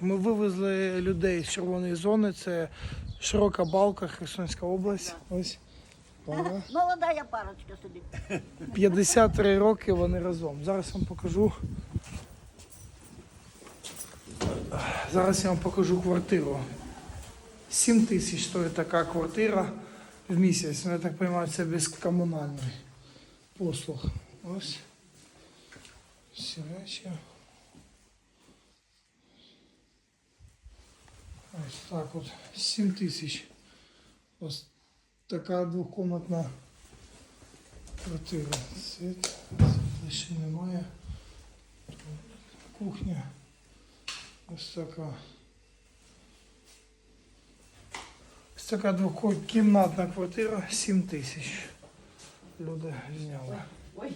Так, ми вивезли людей з червоної зони. Це широка балка, Херсонська область. Ось. Молода я парочка собі. 53 роки вони разом. Зараз вам покажу. Зараз я вам покажу квартиру. 7 тисяч стоїть така квартира в місяць. Ну, я так розумію, це без комунальної послуг. Ось. Всі речі. Ось так от. 7 тисяч. Ось така двокомнатна квартира. Світ, світла ще немає. Кухня. Ось така. Ось така двокімнатна квартира, 7 тисяч. Люди зняли. Ой,